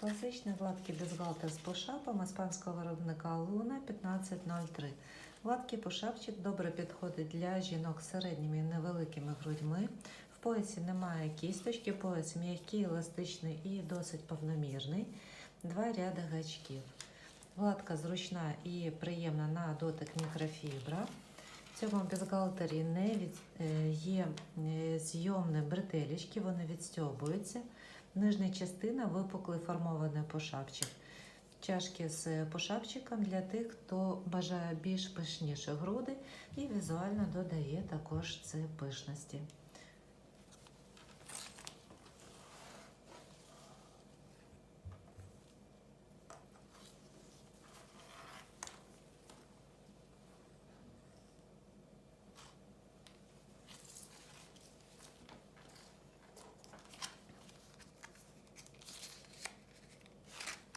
Класичний гладкий бюстгальтер з пошапом іспанського виробника Луна 1503. Гладкий пошапчик добре підходить для жінок з середніми і невеликими грудьми. В поясі немає кісточки, пояс м'який, еластичний і досить повномірний. Два ряди гачків. Гладка, зручна і приємна на дотик мікрофібра. В цьому бюстгальтері не від, е, є е, зйомні бретелечки, вони відстьобуються. Нижня частина випуклий формований пошапчик. Чашки з пошапчиком для тих, хто бажає більш пишніші груди і візуально додає також це пишності.